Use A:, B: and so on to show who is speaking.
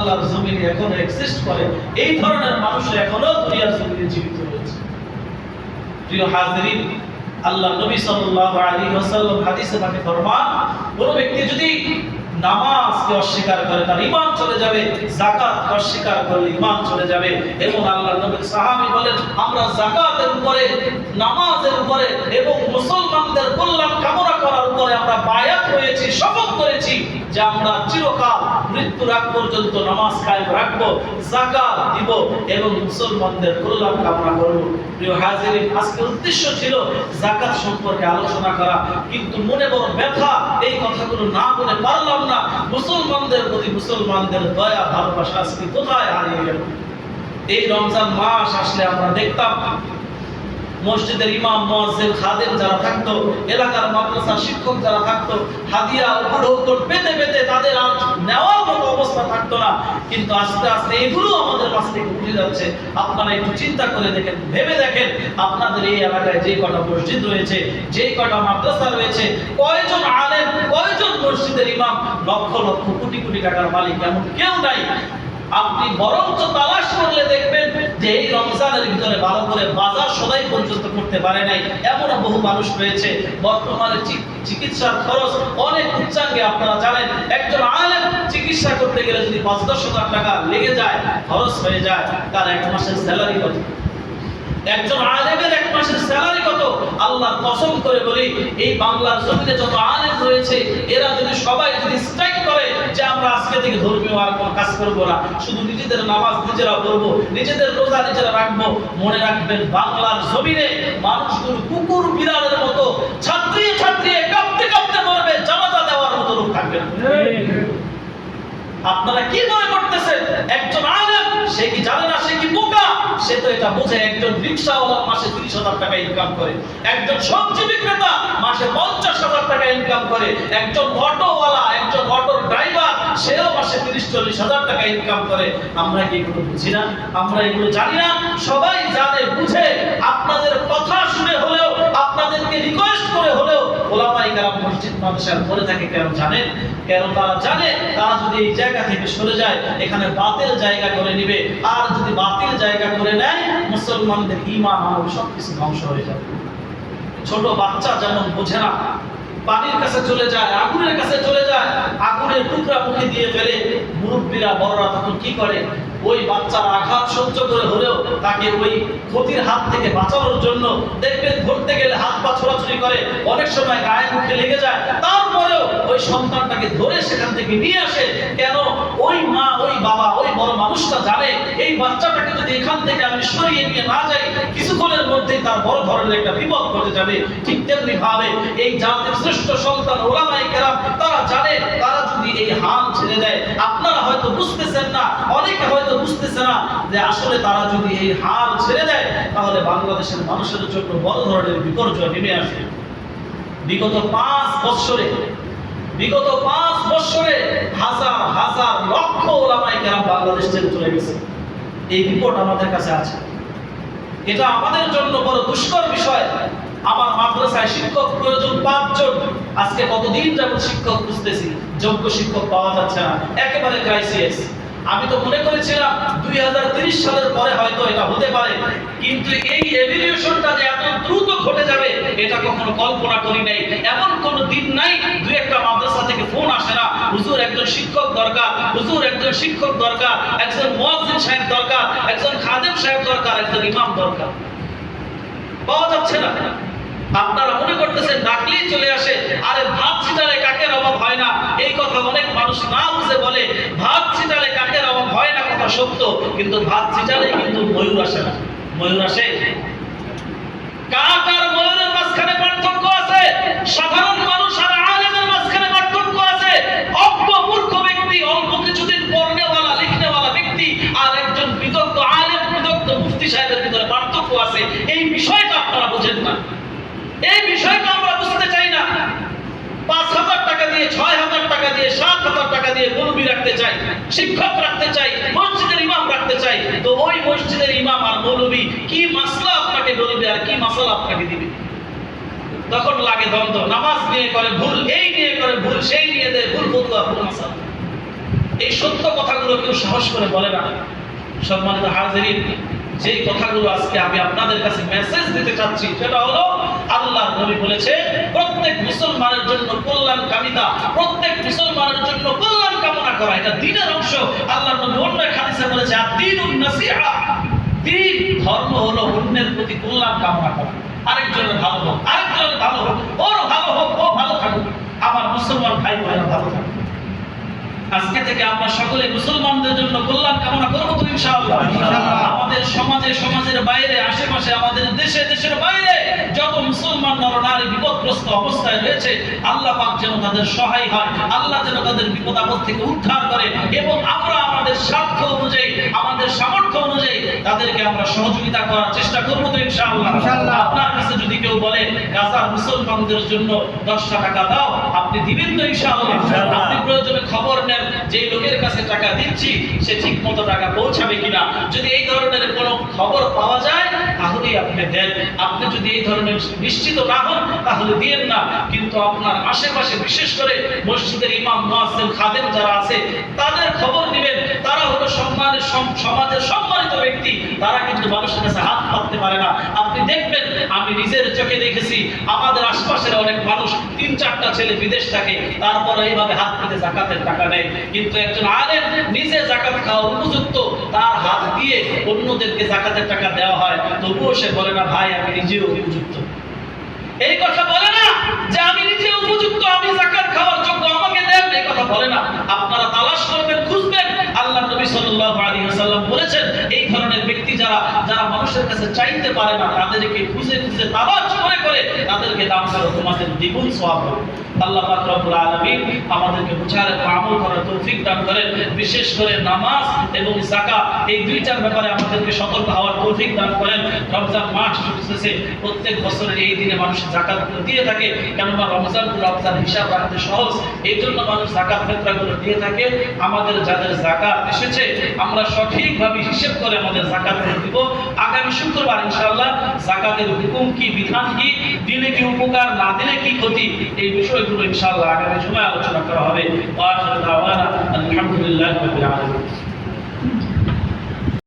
A: আল্লাহর জমিনে এখনও এক্সিস্ট করে, এই ধরনের মানুষ এখনও দুনিয়ার জমিনে জীবিত রয়েছে। প্রিয় হাজরিন, আল্লাহ নবী সাল্লাল্লাহু আলাইহি ওয়াসাল্লাম হাদিসে পাকে ফরমান, কোন ব্যক্তি যদি নামাজকে অস্বীকার করে তার ঈমান চলে যাবে যাকাত অস্বীকার করলে ঈমান চলে যাবে। এবং আল্লাহ সাহাবী বলেন, আমরা যাকাতের উপরে, নামাজের উপরে এবং মুসলমানদের কল্যাণ কামনা করার উপরে আমরা বায়াত হয়েছি, শপথ করেছি যে আমরা চিরকাল পর্যন্ত নামাজ কায়েম রাখব, যাকাত দিব এবং মুসলমানদের কল্যাণ কামনা করব। প্রিয় হাজিরিন উদ্দেশ্য ছিল যাকাত সম্পর্কে আলোচনা করা, কিন্তু মনে বড় ব্যথা এই কথাগুলো না বলে পারলাম না, মুসলমানদের প্রতি মুসলমানদের দয়া, ভালোবাসা আজকে কোথায় হারিয়ে গেল? এই রমজান মাস আসলে আমরা দেখতাম, মসজিদের ইমাম, মুয়াজ্জিন, খাদেম যারা থাকতো, এলাকার মাদ্রাসার শিক্ষক যারা থাকতো, হাদিয়া উপর পেতে পেতে তাদের আর নেওয়ার মতো অবস্থা থাকতো না। কিন্তু আস্তে আস্তে এগুলো আমাদের কাছ থেকে উঠে যাচ্ছে। আপনারা একটু চিন্তা করে দেখেন, ভেবে দেখেন, আপনাদের এই এলাকায় যে কটা মসজিদ রয়েছে যে কটা মাদ্রাসা রয়েছে, কয়জন মসজিদের ইমাম লক্ষ লক্ষ কোটি কোটি টাকার মালিক, এমন কেউ নাই। আপনি বরঞ্চ তালাশ করলে দেখবেন যে এই রমজানের ভিতরে ভালো করে বাজার সদাই পর্যন্ত করতে পারে নাই। এমন বহু মানুষ রয়েছে। বর্তমানে চিকিৎসার খরচ অনেক উচ্চাঙ্গে। আপনারা জানেন, একজন আলেম চিকিৎসা করতে গেলে যদি পাঁচ দশ হাজার টাকা লেগে যায়, খরচ হয়ে যায়, তার এক মাসের স্যালারি কত? একজন আলেমের এক মাসের স্যালারি কত? আল্লাহ কসম করে বলি এই বাংলার জমিনে যত আলেম রয়েছে এরা যদি সবাই যদি স্ট্রাইক করে যে আমরা আজকে থেকে ধর্মীয় আর কোনো কাজ করব না শুধু নিজেদের নামাজ নিজেরা পড়ব নিজেদের রোজা নিজেরা রাখব মনে রাখবেন বাংলার জমিনে মানুষগুলো কুকুর বিড়ালের মতো ছাত্রী ছাত্রী কাঁপতে কাঁপতে মরবে জানাজা দেওয়ার মতো লোক থাকবে আপনারা কি মনে করতেছেন? একজন সে কি জানে না, সে কি বোকা? সে তো এটা বোঝে, একজন রিক্সাওয়ালা মাসে তিরিশ হাজার টাকা ইনকাম করে। একজন সবজি বিক্রেতা মাসে পঞ্চাশ হাজার টাকা ইনকাম করে। একজন অটোওয়ালা, একজন অটো ড্রাইভার, সেও মাসে তিরিশ, চল্লিশ হাজার টাকা ইনকাম করে। আমরা কি এগুলো বুঝি না? আমরা এগুলো জানি না। সবাই জানে, বুঝে। আপনাদের কথা মসজিদ মাদ্রাসার পরে থাকে কেন জানেন? কেন তারা জানে? তারা যদি এই জায়গা থেকে সরে যায়, এখানে বাতিল জায়গা করে নিবে। আর যদি বাতিল জায়গা করে নেয়, মুসলমানদের ইমান আমল সবকিছু ধ্বংস হয়ে যাবে। ছোট বাচ্চা যেমন বোঝে না, পানির কাছে চলে যায়, আগুনের কাছে চলে যায়, আগুনের টুকরা মুখে দিয়ে ফেলে। মুরব্বীরা, বড়রা তখন কি করে? ওই বাচ্চার আঘাত সহ্য করে হলেও তাকে ওই ক্ষতির হাত থেকে বাঁচানোর জন্য দেখবেন ধরতে গেলে হাত পা ছোড়াছুড়ি করে, অনেক সময় গায়ে মুখে লেগে যায়। তারপরেও ওই সন্তানটাকে ধরে সেখান থেকে নিয়ে আসে। কেন? ওই মা, ওই বাবা, ওই বড় মানুষটা জানে, এই বাচ্চাটাকে যদি এখান থেকে আমি সরিয়ে নিয়ে না যাই, কিছুক্ষণের মধ্যেই তার বড় ধরনের একটা বিপদ ঘটে যাবে। ঠিক তেমনি ভাবে এই জাতির শ্রেষ্ঠ সন্তান ওলামাই কেরাম, তারা জানে, তারা যদি এই হাল ছেড়ে দেয়, আপনারা হয়তো বুঝতেছেন না, অনেকে হয়তো বুঝতেছে না যে আসলে তারা যদি এই হাল ছেড়ে দেয়, তাহলে বাংলাদেশের মানুষের জন্য বড় ধরনের বিপর্যয় নেমে আসবে। বিগত পাঁচ বছরে বিগত পাঁচ বছরে হাজার হাজার লক্ষ ওলামাই কেরাম বাংলাদেশ থেকে চলে গেছে। এই রিপোর্ট আমাদের কাছে আছে। এটা আমাদের জন্য বড় দুষ্কর বিষয়। আমার মাদ্রাসায় শিক্ষক প্রয়োজন পাঁচজন। আজকে কতদিন যাবত শিক্ষক খুঁজতেছি? যোগ্য শিক্ষক পাওয়া যাচ্ছে না। একেবারে ক্রাইসিস আমি তো মনে করেছিলাম দুই সালের পরে হয়তো এটা হতে পারে। কিন্তু এই এভিলিউশনটা যে এত দ্রুত ঘটে যাবে, এটা কখনো কল্পনা করি নাই। এমন কোন দিন নাই, দুই একটা মাদ্রাসা থেকে ফোন আসে না, হুজুর, একজন শিক্ষক দরকার, হুজুর, একজন শিক্ষক দরকার, একজন মুয়াজ্জিন সাহেব দরকার, একজন খাদেম সাহেব দরকার, একজন ইমাম দরকার। পাওয়া যাচ্ছে না। আপনারা মনে করতেছেন ডাকলেই চলে আসে, আরে ভাত ছিটালে কাকের অভাব হয় না? এই কথা অনেক মানুষ না বুঝে বলে, ভাত ছিটালে কাকের অভাব হয় না কথা সত্য কিন্তু ভাত ছিটালে কিন্তু ময়ূর আসে না। ময়ূর আসে? কাক আর ময়ূরের মাঝখানে পার্থক্য আছে। সাধারণ মানুষ আর আলেমের মাঝখানে পার্থক্য আছে অজ্ঞ মূর্খ ব্যক্তি অল্প কিছুদিন পড়নেওয়ালা লিখনেওয়ালা ব্যক্তি আর একজন বিদগ্ধ আলেম বিদগ্ধ মুফতি সাহেবের ভিতরে পার্থক্য আছে এই বিষয়টা আপনারা বুঝেন না এই বিষয়টা আমরা বুঝতে চাই না পাঁচ হাজার টাকা দিয়ে ছয় হাজার টাকা দিয়ে সাত হাজার টাকা দিয়ে মুরব্বী রাখতে চাই, শিক্ষক রাখতে চাই, মসজিদের ইমাম রাখতে চাই, তো ওই মসজিদের ইমাম আর মৌলবী কি মাসলা আপনাকে বলবে আর কি মাসালা আপনাকে দিবে? তখন লাগে দ্বন্দ্ব, নামাজ নিয়ে করে ভুল, এই নিয়ে করে ভুল, সেই নিয়ে দেয়, ভুল বদলা, ভুল মাসালা। এই সত্য কথাগুলো কেউ সাহস করে বলে না। সম্মানিত হাজিরিন যে কথাগুলো আজকে আমি আপনাদের কাছে মেসেজ দিতে চাচ্ছি, সেটা হলো আল্লাহ নবী বলেছে, প্রত্যেক মুসলমানের জন্য কল্যাণ কামিতা, প্রত্যেক মুসলমানের জন্য কল্যাণ কামনা করা, এটা দিনের অংশ। আল্লাহ নবী অন্য হাদিসে বলেছে আদিনুন নাসিহা। দিন, ধর্ম হলো অন্যের প্রতি কল্যাণ কামনা করা। আরেকজনের ভালো হোক, আরেকজনের ভালো হোক, ওর ভালো হোক, ও ভালো থাকুক। আমার মুসলমান ভাই বোনেরা ভালো থাকুক। আজকে থেকে আমরা সকলে মুসলমানদের জন্য কল্যাণ কামনা করব তো ইনশাআল্লাহ। আমাদের সমাজে সমাজের বাইরে আশেপাশে আমাদের দেশে দেশের বাইরে যত মুসলমান নর নারী বিপদগ্রস্ত অবস্থায় রয়েছে আল্লাহ পাক যেন তাদের সহায় হয় আল্লাহ যেন তাদের বিপদ আপদ থেকে উদ্ধার করে এবং আমরা আমাদের স্বার্থ অনুযায়ী আমাদের সামর্থ্য অনুযায়ী তাদেরকে আমরা সহযোগিতা করার চেষ্টা করব তো ইনশাআল্লাহ। আপনার কাছে যদি কেউ বলে গাজার মুসলমানদের জন্য দশটা টাকা দাও আপনি দিবেন তো ইনশাআল্লাহ। আপনি প্রয়োজনে খবর নেন যে লোকের কাছে টাকা দিচ্ছি সে ঠিক মতো টাকা পৌঁছাবে কিনা যদি এই ধরনের কোনো খবর পাওয়া যায়, তাহলেই আপনি দেন। আপনি যদি এই ধরনের নিশ্চিত না হন, তাহলে দিয়েন না। কিন্তু আপনার আশেপাশে, বিশেষ করে মসজিদের ইমাম, মুয়াজ্জিন, খাদেম যারা আছে, তাদের খবর নেবেন তারা হলো সম্মানের সমাজের সম্মানিত ব্যক্তি। তারা কিন্তু মানুষের কাছে হাত পাততে পারে না। আপনি দেখবেন, আমি নিজের চোখে দেখেছি, আমাদের আশপাশের অনেক মানুষ, তিন চারটা ছেলে বিদেশ থাকে, তারপরে এইভাবে হাত পেতে জাকাতের টাকা নেয়। কিন্তু একজন আলেম নিজে জাকাত খাওয়ার উপযুক্ত, তার হাত দিয়ে অন্যদেরকে জাকাতের টাকা দেওয়া হয়, তবুও সে বলে না, ভাই, আমি নিজেও উপযুক্ত। এই কথা বলে না যে, আমি নিজে উপযুক্ত, আমি জাকাত খাওয়ার যোগ্য, আমাকে দেন। এই কথা বলে না। আপনারা তালাশ করবেন, খুঁজবেন। আল্লাহ নবী সাল্লাল্লাহু আলাইহি ওয়াসাল্লাম বলেছেন, এই ধরনের ব্যক্তি যারা যারা মানুষের কাছে চাইতে পারে না, তাদেরকে খুঁজে খুঁজে তালাশ করে করে তাদেরকে দান করো তোমাদের দ্বিগুণ সওয়াব হবে। আল্লাহ রব্বুল আমাদেরকে বুঝার আমল করার তৌফিক দান করেন। বিশেষ করে নামাজ এবং এই ব্যাপারে আমাদেরকে সতর্ক হওয়ার তৌফিক দান করেন। রমজান মাস প্রত্যেক বছরের এই দিনে মানুষ দিয়ে থাকে, কেননা রমজান রমজান হিসাব রাখতে সহজ। এই জন্য মানুষ জাকাত ফেতরাগুলো দিয়ে থাকে। আমাদের যাদের জাকাত এসেছে, আমরা সঠিকভাবে হিসেব করে আমাদের জাকাত দিব। আগামী শুক্রবার ইনশাআল্লাহ জাকাতের হুকুম কি, বিধান কি দিলে কি উপকার, না দিলে কি ক্ষতি, এই বিষয়গুলো ইনশাআল্লাহ। আগামী সময় আলোচনা করা হবে। আলহামদুলিল্লাহি